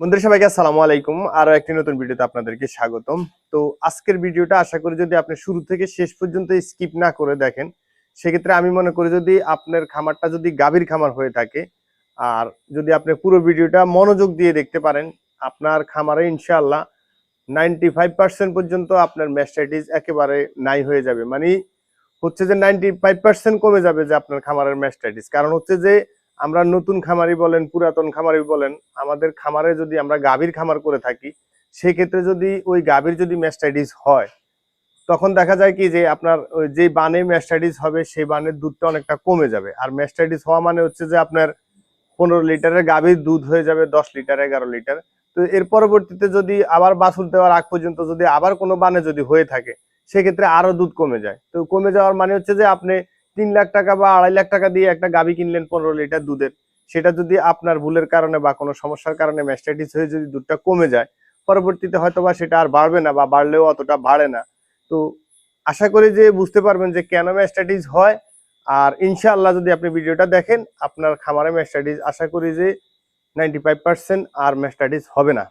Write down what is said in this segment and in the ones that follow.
বন্ধুরা সবাইকে আসসালামু আলাইকুম। আরও একটি নতুন ভিডিওতে আপনাদেরকে স্বাগতম। তো আজকের ভিডিওটা আশা করি যদি আপনি শুরু থেকে শেষ পর্যন্ত স্কিপ না করে দেখেন, সেক্ষেত্রে আমি মনে করি যদি আপনার খামারটা যদি গাভীর খামার হয়ে থাকে, আর যদি আপনি পুরো ভিডিওটা মনোযোগ দিয়ে দেখতে পারেন, আপনার খামারে ইনশাআল্লাহ নাইনটি ফাইভ পার্সেন্ট পর্যন্ত আপনার ম্যাস্টাইটিস একেবারে নাই হয়ে যাবে। মানে হচ্ছে যে নাইনটি ফাইভ পার্সেন্ট কমে যাবে যে আপনার খামারের ম্যাস্টাইটিস কারণ হচ্ছে যে আমরা নতুন খামারি বলেন, পুরাতন খামারি বলেন, আমাদের খামারে যদি আমরা গাভীর খামার করে থাকি, সেক্ষেত্রে যদি ওই গাভীর যদি ম্যাস্টাইটিস হয়, তখন দেখা যায় কি যে আপনার ওই যে বানে ম্যাস্টাইটিস হবে, সেই বানের দুধটা অনেকটা কমে যাবে। আর ম্যাস্টাইটিস হওয়া মানে হচ্ছে যে আপনার পনেরো লিটারের গাভীর দুধ হয়ে যাবে, দশ লিটার, এগারো লিটার। তো এর পরবর্তীতে যদি আবার বাছুর দেওয়ার আগ পর্যন্ত যদি আবার কোনো বানে যদি হয়ে থাকে, সেক্ষেত্রে আরও দুধ কমে যায়। তো কমে যাওয়ার মানে হচ্ছে যে আপনি তিন লাখ টাকা বা আড়াই লাখ টাকা দিয়ে একটা গাভী কিনলেন পনেরো লিটার দুধের, সেটা যদি আপনার ভুলের কারণে বা কোনো সমস্যার কারণে ম্যাস্টাইটিস হয়ে যদি দুধটা কমে যায়, পরবর্তীতে হয়তো বা সেটা আর বাড়বে না বা বাড়লেও অতটা বাড়ে না। তো আশা করি যে বুঝতে পারবেন যে কেন ম্যাস্টাইটিস হয়, আর ইনশাআল্লাহ যদি আপনি ভিডিওটা দেখেন, আপনার খামারে ম্যাস্টাইটিস আশা করি যে নাইনটি ফাইভ পার্সেন্ট আর ম্যাস্টাইটিস হবে না।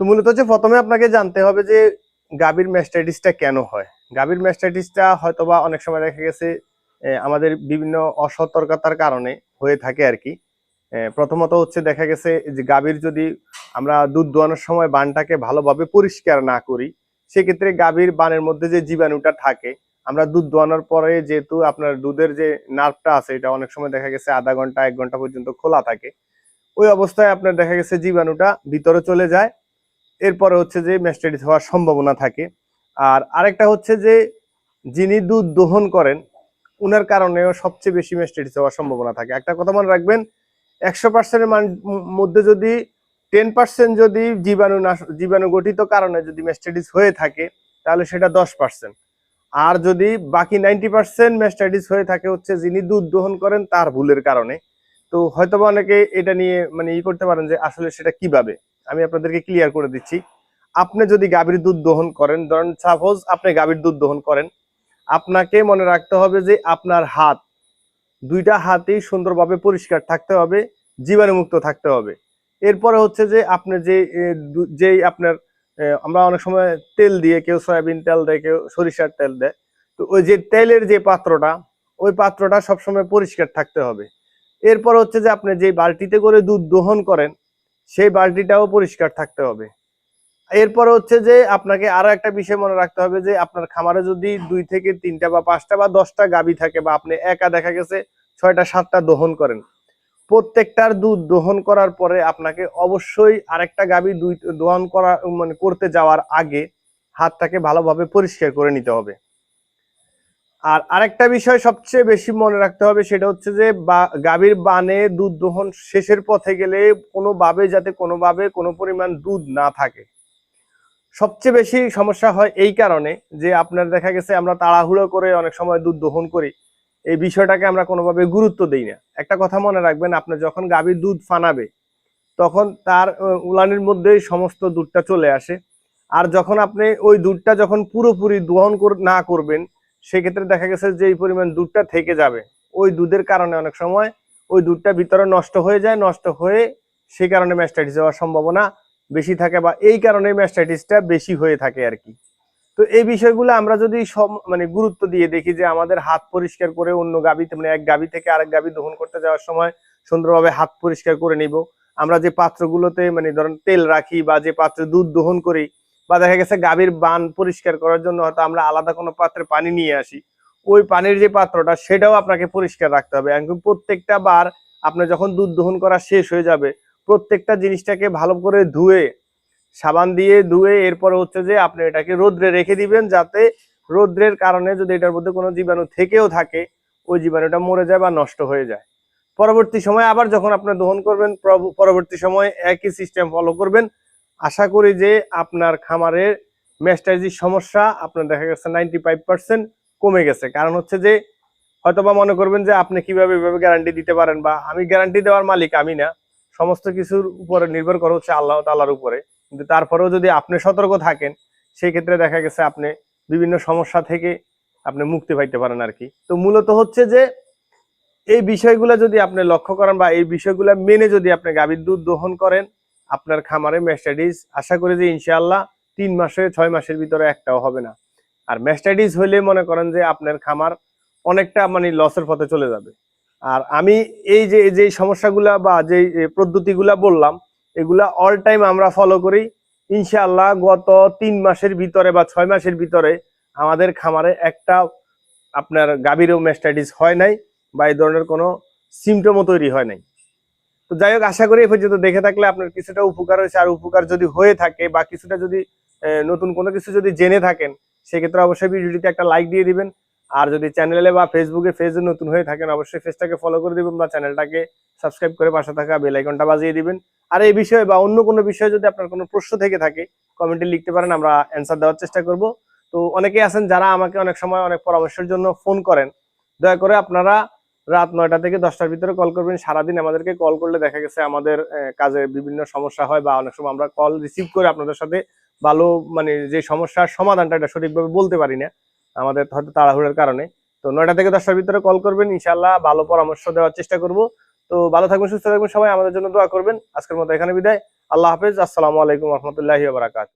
তো মূলত হচ্ছে প্রথমে আপনাকে জানতে হবে যে গাভীর ম্যাস্টাইটিসটা কেন হয়। গাভীর ম্যাস্টাইটিসটা হয়তো বা অনেক সময় দেখা গেছে আমাদের বিভিন্ন অসতর্কতার কারণে হয়ে থাকে আর কি। প্রথমত হচ্ছে দেখা গেছে যে গাভীর যদি আমরা দুধ দোয়ানোর সময় বানটাকে ভালোভাবে পরিষ্কার না করি, সেক্ষেত্রে গাভীর বানের মধ্যে যে জীবাণুটা থাকে, আমরা দুধ দোয়ানোর পরে যেহেতু আপনার দুধের যে নার্ভটা আছে, এটা অনেক সময় দেখা গেছে আধা ঘণ্টা, এক ঘণ্টা পর্যন্ত খোলা থাকে, ওই অবস্থায় আপনার দেখা গেছে জীবাণুটা ভিতরে চলে যায়। এরপরে হচ্ছে যে ম্যাস্টাইটিস হওয়ার সম্ভাবনা থাকে। আর আরেকটা হচ্ছে যে যিনি দুধ দোহন করেন উনার কারণেও সবচেয়ে বেশি ম্যাস্টাইটিস হওয়ার সম্ভাবনা থাকে। একটা কথা মনে রাখবেন, একশো পার্সেন্টের মধ্যে যদি টেন পার্সেন্ট যদি জীবাণু জীবাণু গঠিত কারণে যদি ম্যাস্টাইটিস হয়ে থাকে, তাহলে সেটা দশ পার্সেন্ট আর যদি বাকি নাইনটি পার্সেন্ট ম্যাস্টাইটিস হয়ে থাকে হচ্ছে যিনি দুধ দহন করেন, তার ভুলের কারণে। তো হয়তোবা অনেকে এটা নিয়ে মানে ই করতে পারেন যে, আসলে সেটা কীভাবে? আমি আপনাদেরকে ক্লিয়ার করে দিচ্ছি। আপনি যদি গাভীর দুধ দহন করেন, ধরেন সাপোজ আপনি গাভীর দুধ দহন করেন আপনাকে মনে রাখতে হবে যে আপনার হাত, দুইটা হাতেই সুন্দরভাবে পরিষ্কার থাকতে হবে, জীবাণুমুক্ত থাকতে হবে। এরপরে হচ্ছে যে আপনি যে যেই আপনার আমরা অনেক সময় তেল দিয়ে কেউ সয়াবিন তেল দেয়, কেউ সরিষার তেল দেয়, তো ওই যে তেলের যে পাত্রটা, ওই পাত্রটা সবসময় পরিষ্কার থাকতে হবে। এরপর হচ্ছে যে আপনি যে বালতিতে করে দুধ দোহন করেন, সেই বালতিটাও পরিষ্কার থাকতে হবে। এরপরে হচ্ছে যে আপনাকে আরও একটা বিষয় মনে রাখতে হবে যে আপনার খামারে যদি দুই থেকে তিনটা বা পাঁচটা বা দশটা গাবি থাকে বা আপনি একা দেখা গেছে ছয়টা, সাতটা দহন করেন, প্রত্যেকটার দুধ দহন করার পরে আপনাকে অবশ্যই আরেকটা গাবি দুই, দহন করা মানে করতে যাওয়ার আগে হাতটাকে ভালোভাবে পরিষ্কার করে নিতে হবে। আর আরেকটা বিষয় সবচেয়ে বেশি মনে রাখতে হবে সেটা হচ্ছে যে গাভীর বানে দুধ দহন শেষের পথে গেলে কোনোভাবে যাতে কোনোভাবে কোনো পরিমাণ দুধ না থাকে। সবচেয়ে বেশি সমস্যা হয় এই কারণে যে আপনার দেখা গেছে আমরা তাড়াহুড়ো করে অনেক সময় দুধ দহন করি। এই বিষয়টাকে আমরা কোনোভাবে গুরুত্ব দিই না। একটা কথা মনে রাখবেন, আপনি যখন গাভীর দুধ ফানাবে, তখন তার উলানের মধ্যেই সমস্ত দুধটা চলে আসে। আর যখন আপনি ওই দুধটা যখন পুরোপুরি দহন না করবেন, সেক্ষেত্রে দেখা গেছে যে এই পরিমাণ দুধটা থেকে যাবে। ওই দুধের কারণে অনেক সময় ওই দুধটা ভিতরে নষ্ট হয়ে যায়, নষ্ট হয়ে সেই কারণে ম্যাস্টাইটিস হওয়ার সম্ভাবনা বেশি থাকে বা এই কারণে ম্যাস্টাইটিসটা বেশি হয়ে থাকে আর কি। তো এই বিষয়গুলো আমরা যদি সব মানে গুরুত্ব দিয়ে দেখি যে আমাদের হাত পরিষ্কার করে অন্য গাবিতে মানে এক গাবি থেকে আরেক গাবি দহন করতে যাওয়ার সময় সুন্দরভাবে হাত পরিষ্কার করে নিব। আমরা যে পাত্রগুলোতে মানে ধরেন তেল রাখি বা যে পাত্রে দুধ দহন করি বা দেখা গেছে গাভীর বান পরিষ্কার করার জন্য হয়তো আমরা আলাদা কোনো পাত্রে পানি নিয়ে আসি, ওই পানির যে পাত্রটা সেটাও আপনাকে পরিষ্কার রাখতে হবে। প্রত্যেকটা বার আপনার যখন দুধ দহন করা শেষ হয়ে যাবে প্রত্যেকটা জিনিসটাকে ভালো করে ধুয়ে, সাবান দিয়ে ধুয়ে, এরপরে হচ্ছে যে আপনি এটাকে রোদ্রে রেখে দিবেন যাতে রোদ্রের কারণে যদি এটার মধ্যে কোনো জীবাণু থেকেও থাকে, ওই জীবাণুটা মরে যায় বা নষ্ট হয়ে যায়। পরবর্তী সময় আবার যখন আপনি দহন করবেন পরবর্তী সময় একই সিস্টেম ফলো করবেন। আশা করি যে আপনার খামারের ম্যাস্টাইজির সমস্যা আপনার দেখা গেছে নাইনটি ফাইভ পার্সেন্ট কমে গেছে। কারণ হচ্ছে যে হয়তোবা মনে করবেন যে আপনি কীভাবে এভাবে গ্যারান্টি দিতে পারেন বা আমি গ্যারান্টি দেওয়ার মালিক, আমি না। সমস্ত কিছুর উপরে নির্ভর করা হচ্ছে আল্লাহ তাল্লার উপরে। কিন্তু তারপরেও যদি আপনি সতর্ক থাকেন, সেই ক্ষেত্রে দেখা গেছে আপনি বিভিন্ন সমস্যা থেকে আপনি মুক্তি পাইতে পারেন আর কি তো মূলত হচ্ছে যে, এই বিষয়গুলো যদি আপনি লক্ষ্য করেন বা এই বিষয়গুলো মেনে যদি আপনি গাভীর দুধ দহন করেন, আপনার খামারে ম্যাস্টাডিস আশা করি যে ইনশাআল্লাহ তিন মাসে, ছয় মাসের ভিতরে একটাও হবে না। আর ম্যাস্টাডিস হইলে মনে করেন যে আপনার খামার অনেকটা মানে লসের পথে চলে যাবে। আর আমি এই যে যে সমস্যাগুলা বা যে পদ্ধতিগুলা বললাম, এগুলা অল টাইম আমরা ফলো করি। ইনশাআল্লাহ গত তিন মাসের ভিতরে বা ছয় মাসের ভিতরে আমাদের খামারে একটা আপনার গাভীরও ম্যাস্টাইটিস হয় নাই বা এই ধরনের কোনো সিমটমও তৈরি হয় নাই। তো যাই হোক, আশা করি এই পর্যন্ত দেখে থাকলে আপনার কিছুটা উপকার হয়েছে। আর উপকার যদি হয়ে থাকে বা কিছুটা যদি নতুন কোনো কিছু যদি জেনে থাকেন, সেক্ষেত্রে অবশ্যই ভিডিওটিতে একটা লাইক দিয়ে দিবেন। আর যদি চ্যানেলে বা ফেসবুকে পেজে নতুন হয়ে থাকেন, অবশ্যই পেজটাকে ফলো করে দিবেন বা চ্যানেলটাকে সাবস্ক্রাইব করে পাশে থাকা বেল আইকনটা বাজিয়ে দিবেন। আর এই বিষয়ে বা অন্য কোনো বিষয়ে যদি আপনার কোনো প্রশ্ন থেকে থাকে কমেন্টে লিখতে পারেন, আমরা অ্যান্সার দেওয়ার চেষ্টা করব। তো অনেকেই আছেন যারা আমাকে অনেক সময় অনেক পরামর্শের জন্য ফোন করেন। দয়া করে আপনারা রাত নয়টা থেকে দশটার ভিতরে কল করবেন। সারাদিন আমাদেরকে কল করলে দেখা গেছে আমাদের কাজে বিভিন্ন সমস্যা হয় বা অনেক সময় আমরা কল রিসিভ করে আপনাদের সাথে ভালো মানে যে সমস্যার সমাধানটা এটা সঠিকভাবে বলতে পারি না। আমাদের হয়তো তাড়াহুড়ের কারণে। তো নয়টা থেকে দশটার ভিতরে কল করবেন ইনশাল্লাহ ভালো পরামর্শ দেওয়ার চেষ্টা করব। তো ভালো থাকবেন, সুস্থ থাকবেন সবাই, আমাদের জন্য দোয়া করবেন। আজকের মতো এখানে বিদায়। আল্লাহ হাফেজ। আসসালামু আলাইকুম রহমতুল্লাহি বারাকাত